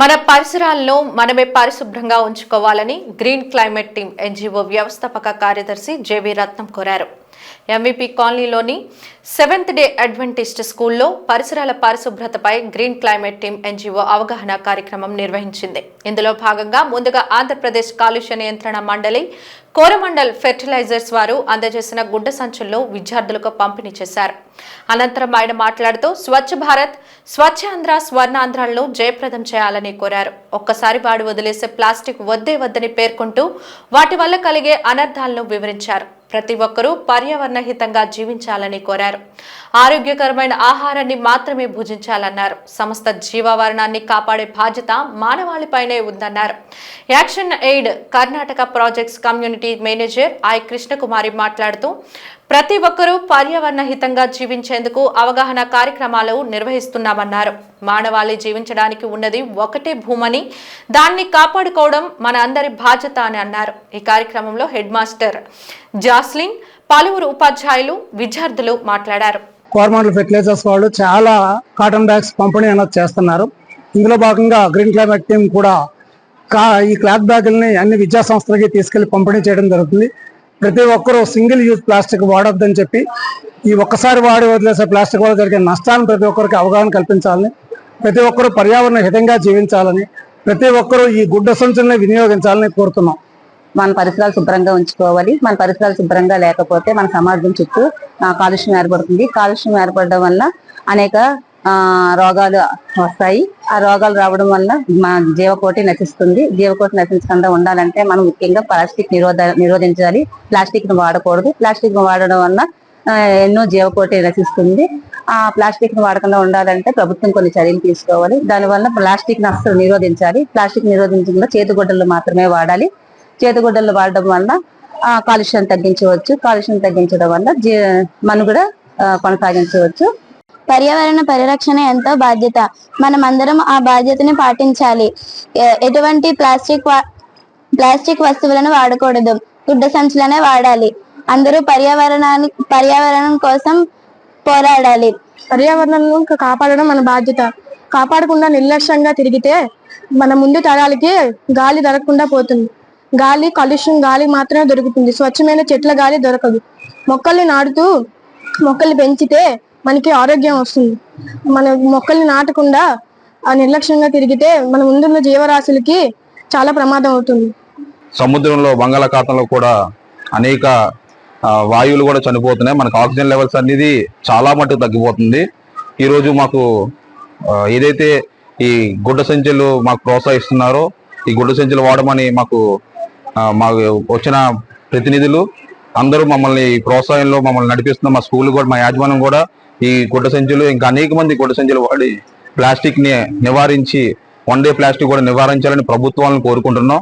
మన పరిసరాలను మనమే పరిశుభ్రంగా ఉంచుకోవాలని గ్రీన్ క్లైమేట్ టీమ్ ఎన్జీఓ వ్యవస్థాపక కార్యదర్శి జేవి రత్నం కోరారు. ఎంవీపీ కాలనీలోని సెవెంత్ డే అడ్వెంటిస్ట్ స్కూల్లో పరిసరాల పరిశుభ్రతపై గ్రీన్ క్లైమేట్ టీమ్ ఎన్జీఓ అవగాహన కార్యక్రమం నిర్వహించింది. ఇందులో భాగంగా ముందుగా ఆంధ్రప్రదేశ్ కాలుష్య నియంత్రణ మండలి కోరమండల్ ఫెర్టిలైజర్స్ వారు అందజేసిన గుడ్డ సంచుల్లో విద్యార్థులకు పంపిణీ చేశారు. అనంతరం ఆయన మాట్లాడుతూ స్వచ్ఛ భారత్ స్వచ్ఛ ఆంధ్ర స్వర్ణాంధ్రాలను జయప్రదం చేయాలని కోరారు. ఒక్కసారి వాడు వదిలేసే ప్లాస్టిక్ వద్దే వద్దని పేర్కొంటూ వాటి వల్ల కలిగే అనర్థాలను వివరించారు. ప్రతి ఒక్కరూ పర్యావరణ హితంగా జీవించాలని కోరారు. ఆరోగ్యకరమైన ఆహారాన్ని మాత్రమే భుజించాలన్నారు. సమస్త జీవావరణాన్ని కాపాడే బాధ్యత మానవాళిపైనే ఉందన్నారు. Action aid Karnataka projects community manager I Krishnakumari మాట్లాడుతూ ప్రతి ఒక్కరూ పర్యావరణ హితంగా జీవించేందుకు అవగాహన కార్యక్రమాలు నిర్వహిస్తున్నామన్నారు. మానవాళి జీవించడానికి ఉన్నది ఒకటే భూమని దాన్ని కాపాడుకోవడం మన అందరి బాధ్యత అని అన్నారు. ఈ కార్యక్రమంలో హెడ్ మాస్టర్ జాస్లిన్ పలువురు ఉపాధ్యాయులు విద్యార్థులు మాట్లాడారు. కోరమండల్ ఫెర్టిలైజర్స్ వాళ్ళు చాలా కాటన్ బ్యాగ్స్ పంపిణీ అనేది చేస్తున్నారు. ఇందులో భాగంగా గ్రీన్ క్లైమేట్ టీం కూడా కా ఈ క్లాత్ బ్యాగుల్ని అన్ని విద్యా సంస్థలకి తీసుకెళ్ళి పంపిణీ చేయడం జరుగుతుంది. ప్రతి ఒక్కరూ సింగిల్ యూజ్ ప్లాస్టిక్ వాడొద్దని చెప్పి ఈ ఒక్కసారి వాడి వదిలేసే ప్లాస్టిక్ వల్ల జరిగే నష్టాలను ప్రతి ఒక్కరికి అవగాహన కల్పించాలని ప్రతి ఒక్కరూ పర్యావరణ హితంగా జీవించాలని ప్రతి ఒక్కరూ ఈ గుడ్డ సంచుల్ని వినియోగించాలని కోరుతున్నాం. మన పరిసరాలు శుభ్రంగా ఉంచుకోవాలి. మన పరిసరాలు శుభ్రంగా లేకపోతే మన సమాజం చుట్టూ కాలుష్యం ఏర్పడుతుంది. కాలుష్యం ఏర్పడడం వల్ల అనేక రోగాలు వస్తాయి. ఆ రోగాలు రావడం వల్ల మన జీవకోటి నశిస్తుంది. జీవకోటి నశించకుండా ఉండాలంటే మనం ముఖ్యంగా ప్లాస్టిక్ నిరోధ నిరోధించాలి. ప్లాస్టిక్ను వాడకూడదు. ప్లాస్టిక్ను వాడడం వల్ల ఎన్నో జీవకోటి నశిస్తుంది. ఆ ప్లాస్టిక్ను వాడకుండా ఉండాలంటే ప్రభుత్వం కొన్ని చర్యలు తీసుకోవాలి. దానివల్ల ప్లాస్టిక్ని అస్సలు నిరోధించాలి. ప్లాస్టిక్ నిరోధించకుండా చేతిగుడ్డలు మాత్రమే వాడాలి. చేతిగుడ్డలు వాడడం వల్ల ఆ, కాలుష్యం తగ్గించవచ్చు. కాలుష్యం తగ్గించడం వల్ల జీ మనుగడ కొనసాగించవచ్చు. పర్యావరణ పరిరక్షణ ఎంతో బాధ్యత. మనం అందరం ఆ బాధ్యతని పాటించాలి. ఎటువంటి ప్లాస్టిక్ వా- ప్లాస్టిక్ వస్తువులను వాడకూడదు. గుడ్డ సంచులనే వాడాలి. అందరూ పర్యావరణాన్ని పర్యావరణం కోసం పోరాడాలి. పర్యావరణం కాపాడడం మన బాధ్యత. కాపాడకుండా నిర్లక్ష్యంగా తిరిగితే మన ముందు తరాలకి గాలి దొరకకుండా పోతుంది. గాలి కాలుష్యం గాలి మాత్రమే దొరుకుతుంది. స్వచ్ఛమైన చెట్ల గాలి దొరకదు. మొక్కల్ని నాటుతూ మొక్కల్ని పెంచితే మనకి ఆరోగ్యం వస్తుంది. మన మొక్కల్ని నాటకుండా ఆ నిర్లక్ష్యంగా తిరిగితే మన ముందున్న జీవరాశులకి చాలా ప్రమాదం అవుతుంది. సముద్రంలో బంగాళాఖాతంలో కూడా అనేక వాయువులు కూడా చనిపోతున్నాయి. మనకు ఆక్సిజన్ లెవెల్స్ అనేది చాలా మటుకు తగ్గిపోతుంది. ఈరోజు మాకు ఏదైతే ఈ గుడ్డ సంచులు మాకు ప్రోత్సహిస్తున్నారో ఈ గుడ్డ సంచులు వాడమని మాకు మాకు వచ్చిన ప్రతినిధులు అందరూ మమ్మల్ని ప్రోత్సాహంలో మమ్మల్ని నడిపిస్తున్న మా స్కూల్ కూడా మా యాజమాన్యం కూడా ఈ గుడ్డ సంచులు ఇంకా అనేక మంది గుడ్డ సంచులు వాడి ప్లాస్టిక్ని నివారించి వన్ డే ప్లాస్టిక్ కూడా నివారించాలని ప్రభుత్వాలను కోరుకుంటున్నాం.